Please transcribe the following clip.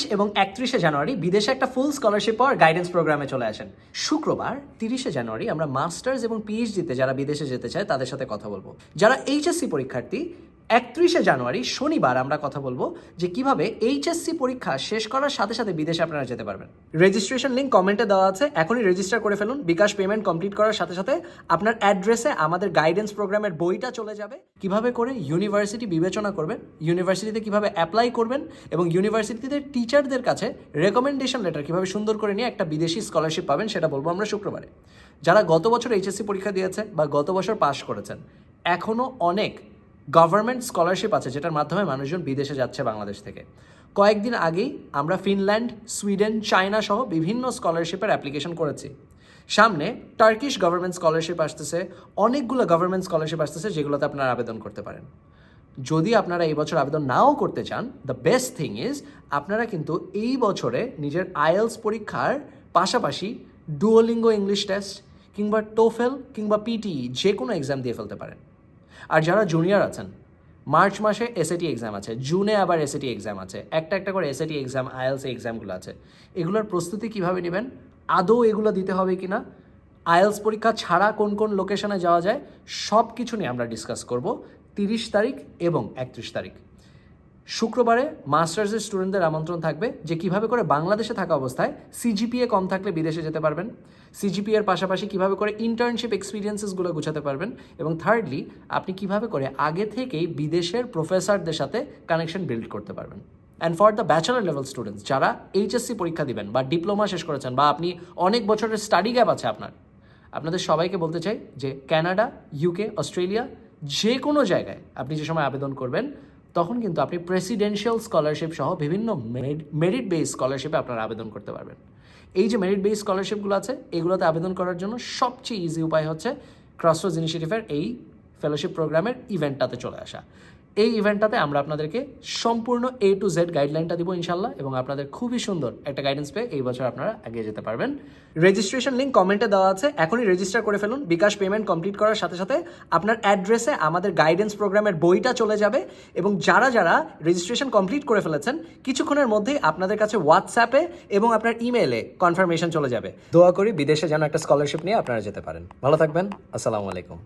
তিরিশ এবং একত্রিশে জানুয়ারি বিদেশে একটা ফুল স্কলারশিপ পাওয়ার গাইডেন্স প্রোগ্রামে চলে আসেন। শুক্রবার, তিরিশে জানুয়ারি আমরা মাস্টার্স এবং পিএইচডিতে যারা বিদেশে যেতে চায় তাদের সাথে কথা বলব। যারা এইচএসসি পরীক্ষার্থী একত্রিশে জানুয়ারি, শনিবার আমরা কথা বলব যে কীভাবে এইচএসসি পরীক্ষা শেষ করার সাথে সাথে বিদেশে আপনারা যেতে পারবেন। রেজিস্ট্রেশন লিঙ্ক কমেন্টে দেওয়া আছে, এখনই রেজিস্টার করে ফেলুন। বিকাশ পেমেন্ট কমপ্লিট করার সাথে সাথে আপনার অ্যাড্রেসে আমাদের গাইডেন্স প্রোগ্রামের বইটা চলে যাবে। কীভাবে করে ইউনিভার্সিটি বিবেচনা করবেন ইউনিভার্সিটিতে কীভাবে অ্যাপ্লাই করবেন এবং ইউনিভার্সিটিতে টিচারদের কাছে রেকমেন্ডেশন লেটার কীভাবে সুন্দর করে নিয়ে একটা বিদেশি স্কলারশিপ পাবেন সেটা বলব আমরা শুক্রবারে। যারা গত বছর এইচএসসি পরীক্ষা দিয়েছে বা গত বছর পাশ করেছেন এখনও অনেক গভর্নমেন্ট স্কলারশিপ আছে, যেটার মাধ্যমে মানুষজন বিদেশে যাচ্ছে বাংলাদেশ থেকে। কয়েকদিন আগেই আমরা ফিনল্যান্ড, সুইডেন, চায়না সহ বিভিন্ন স্কলারশিপের অ্যাপ্লিকেশন করেছি। সামনে টার্কিশ গভর্নমেন্ট স্কলারশিপ আসতেছে, অনেকগুলো গভর্নমেন্ট স্কলারশিপ আসতেছে যেগুলোতে আপনারা আবেদন করতে পারেন। যদি আপনারা এই বছর আবেদন নাও করতে চান দ্য বেস্ট থিং ইজ আপনারা কিন্তু এই বছরে নিজের আইএলস পরীক্ষার পাশাপাশি ডুয়োলিঙ্গো ইংলিশ টেস্ট কিংবা টোফেল কিংবা পিটি যে কোনো এক্সাম দিয়ে ফেলতে পারেন। আর যারা জুনিয়র আছেন, মার্চ মাসে এসএটি এক্সাম আছে, জুনে আবার এসএটি এক্সাম আছে, একটা একটা করে এসএটি এক্সাম আয়েলস এক্সামগুলো আছে। এগুলোর প্রস্তুতি কীভাবে নেবেন? আদৌ এগুলো দিতে হবে কি না আইএলস পরীক্ষা ছাড়া কোন কোন লোকেশনে যাওয়া যায়? সব কিছু নিয়ে আমরা ডিসকাস করব তিরিশ তারিখ এবং একত্রিশ তারিখ। শুক্রবারে মাস্টার্সের স্টুডেন্টদের আমন্ত্রণ থাকবে যে কীভাবে করে বাংলাদেশে থাকা অবস্থায় সিজিপিএ কম থাকলে বিদেশে যেতে পারবেন। সিজিপিএ এর পাশাপাশি কীভাবে করে ইন্টার্নশিপ এক্সপিরিয়েন্সেসগুলো গুছাতে পারবেন এবং থার্ডলি আপনি কীভাবে করে আগে থেকেই বিদেশের প্রফেসরদের সাথে কানেকশন বিল্ড করতে পারবেন। And for the bachelor level students যারা এইচএসসি পরীক্ষা দিবেন বা ডিপ্লোমা শেষ করেছেন বা আপনি অনেক বছরের স্টাডি গ্যাপ আছে আপনার, আপনাদের সবাইকে বলতে চাই যে কানাডা ইউকে অস্ট্রেলিয়া যে কোনো জায়গায় আপনি যে সময় আবেদন করবেন তখন কিন্তু আপনি প্রেসিডেন্সিয়াল স্কলারশিপ সহ বিভিন্ন মেরিট বেস স্কলারশিপে আপনারা আবেদন করতে পারবেন। এই যে মেরিট বেস স্কলারশিপগুলো আছে, এগুলোতে আবেদন করার জন্য সবচেয়ে ইজি উপায় হচ্ছে ক্রসরোজ ইনিশিয়েটিভের এই ফেলোশিপ প্রোগ্রামের ইভেন্টটাতে চলে আসা। এই ইভেন্টটাতে আমরা আপনাদেরকে সম্পূর্ণ এ টু জেড গাইডলাইনটা দিব ইনশাল্লাহ এবং আপনাদের খুবই সুন্দর একটা গাইডেন্স পেয়ে এই বছর আপনারা এগিয়ে যেতে পারবেন। রেজিস্ট্রেশন লিঙ্ক কমেন্টে দেওয়া আছে। এখনই রেজিস্টার করে ফেলুন। বিকাশ পেমেন্ট কমপ্লিট করার সাথে সাথে আপনার অ্যাড্রেসে আমাদের গাইডেন্স প্রোগ্রামের বইটা চলে যাবে এবং যারা যারা রেজিস্ট্রেশন কমপ্লিট করে ফেলেছেন, কিছুক্ষণের মধ্যেই আপনাদের কাছে হোয়াটসঅ্যাপে এবং আপনার ইমেইলে কনফার্মেশন চলে যাবে। দোয়া করি বিদেশে যেন একটা স্কলারশিপ নিয়ে আপনারা যেতে পারেন। ভালো থাকবেন। আসসালামু আলাইকুম।